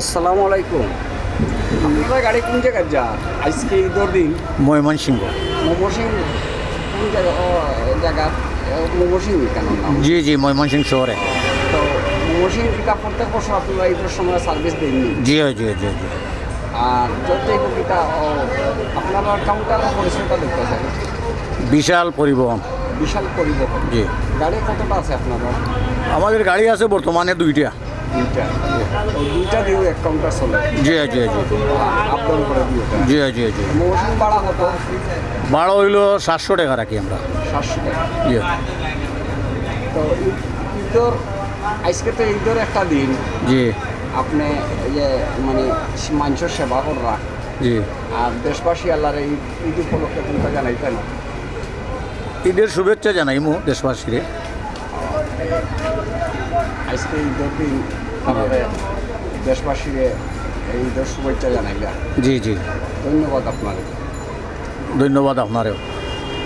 আসসালামু আলাইকুম। আপনারা গাড়ি কোন জায়গায় যা? আজকে ঈদর দিন। ময়মনসিংহ। মমসিং কোন জায়গা? ও জায়গা। মমসিং কেন? নাম জি জি ময়মনসিংহ শহরে। তো মমসিং টিকা প্রত্যেক বছর আপনারা ঈদের সময় সার্ভিস দেননি জি জি জি জি। আর যত কিটা ও আপনারা কাউন্টার পরিষেবা দেখতে চাই বিশাল পরিবহন। বিশাল পরিবহন। জি। গাড়ি কতটা আছে আপনারা আমাদের গাড়ি আছে বর্তমানে দুইটা। দুইটা। দুইটা দিয়েও এক কাউন্টার চলে। জি জি জি। আপডাউন করে দিও জি জি জি। মৌসুম ভাড়া কত ভাড়া হইল সাতশো টাকা রাখি আমরা। সাতশো টাকা। জি। তো ঈদর আজকে তো ঈদের একটা দিন। জি। আপনি যে মানে মানুষের সেবা কররা। জি। আর দেশবাসী আল্লাহর ঈদ উপলক্ষে কোনটা জানাইতেন? ঈদের শুভেচ্ছা জানাইমু দেশবাসীরে। আজকে ঈদের দিন দেশবাসীরে এই ঈদের শুভেচ্ছা জানাইলা। জি জি। ধন্যবাদ আপনার ধন্যবাদ আপনারেও।